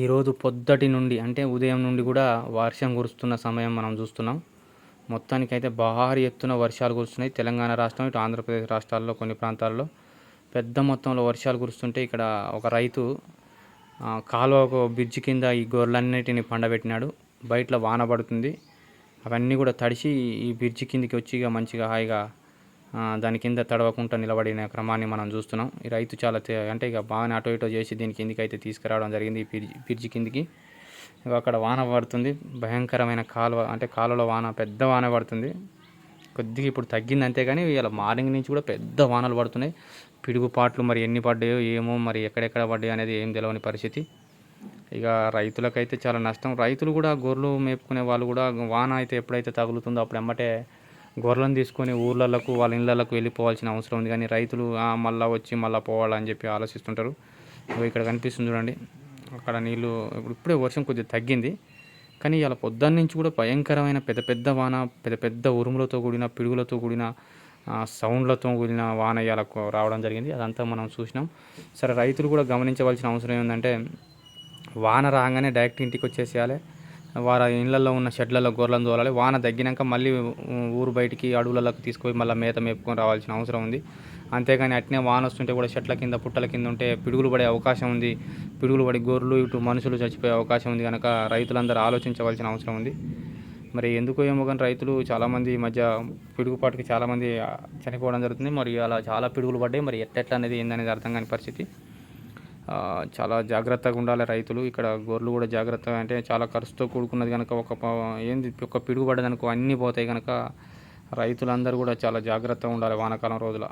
ఈరోజు పొద్దటి నుండి అంటే ఉదయం నుండి కూడా వర్షం కురుస్తున్న సమయం మనం చూస్తున్నాం. మొత్తానికైతే భారీ ఎత్తున వర్షాలు కురుస్తున్నాయి. తెలంగాణ రాష్ట్రం ఇటు ఆంధ్రప్రదేశ్ రాష్ట్రాల్లో కొన్ని ప్రాంతాల్లో పెద్ద మొత్తంలో వర్షాలు కురుస్తుంటే ఇక్కడ ఒక రైతు కాలువ కాలువకు బ్రిడ్జి కింద ఈ గొర్రెలన్నిటిని పండబెట్టినాడు. బయట వాన పడుతుంది. అవన్నీ కూడా తడిసి ఈ బ్రిడ్జి కిందికి వచ్చి ఇక మంచిగా హాయిగా దాని కింద తడవకుండా నిలబడిన క్రమాన్ని మనం చూస్తున్నాం. ఈ రైతు చాలా అంటే ఇక బాగానే అటో ఇటో చేసి దీని కిందికి అయితే తీసుకురావడం జరిగింది. ఈ బ్రిడ్జి బ్రిడ్జి కిందికి. ఇక అక్కడ వాన పడుతుంది. భయంకరమైన కాలువ అంటే కాలువలో వాన పెద్ద వాన పడుతుంది. కొద్దిగా ఇప్పుడు తగ్గింది అంతేగాని ఇలా మార్నింగ్ నుంచి కూడా పెద్ద వానలు పడుతున్నాయి. పిడుగుపాట్లు మరి ఎన్ని పడ్డాయో ఏమో మరి ఎక్కడెక్కడ పడ్డాయో అనేది ఏం తెలియని పరిస్థితి. ఇక రైతులకైతే చాలా నష్టం. రైతులు కూడా గొర్రెలు మేపుకునే వాళ్ళు కూడా వాన అయితే ఎప్పుడైతే తగులుతుందో అప్పుడు ఎమ్మటే గొర్రెలను తీసుకొని ఊర్లలకు వాళ్ళ ఇళ్ళకు వెళ్ళిపోవాల్సిన అవసరం ఉంది. కానీ రైతులు మళ్ళీ మళ్ళా వచ్చి మళ్ళీ పోవాలని చెప్పి ఆలోచిస్తుంటారు. ఇక్కడ కనిపిస్తుంది చూడండి. అక్కడ నీళ్ళు ఇప్పుడు ఇప్పుడే వర్షం కొద్దిగా తగ్గింది. కానీ ఇలా పొద్దున్న నుంచి కూడా భయంకరమైన పెద్ద పెద్ద వాన పెద్ద పెద్ద ఉరుములతో కూడిన పిడుగులతో కూడిన సౌండ్లతో కూడిన వాన ఇలా రావడం జరిగింది. అదంతా మనం చూసినాం. సరే రైతులు కూడా గమనించవలసిన అవసరం ఏంటంటే వాన రాగానే డైరెక్ట్ ఇంటికి వచ్చేసేయాలి. వారి ఇళ్ళల్లో ఉన్న షెడ్లలో గొర్రెలను తోలాలి. వాన తగ్గినాక మళ్ళీ ఊరు బయటికి అడవులలోకి తీసుకుపోయి మళ్ళీ మేత మేపుకొని రావాల్సిన అవసరం ఉంది. అంతేగాని అట్నే వాన వస్తుంటే కూడా చెట్ల కింద పుట్టల కింద ఉంటే పిడుగులు పడే అవకాశం ఉంది. పిడుగులు పడి గొర్రెలు ఇటు మనుషులు చచ్చిపోయే అవకాశం ఉంది కనుక రైతులందరూ ఆలోచించవలసిన అవసరం ఉంది. మరి ఎందుకు ఏమో కానీ రైతులు చాలామంది ఈ మధ్య పిడుగుపాటుకి చాలామంది చనిపోవడం జరుగుతుంది. మరి అలా చాలా పిడుగులు పడ్డాయి. మరి ఎట్టెట్ల అనేది ఏందనేది అర్థం కాని పరిస్థితి. చాలా జాగ్రత్తగా ఉండాలి రైతులు. ఇక్కడ గొర్రెలు కూడా జాగ్రత్తగా అంటే చాలా ఖర్చుతో కూడుకున్నది కనుక ఒక ఏంది ఒక పిడుగు పడ్డదనుకో అన్నీ పోతాయి కనుక రైతులందరూ కూడా చాలా జాగ్రత్తగా ఉండాలి వానాకాలం రోజుల.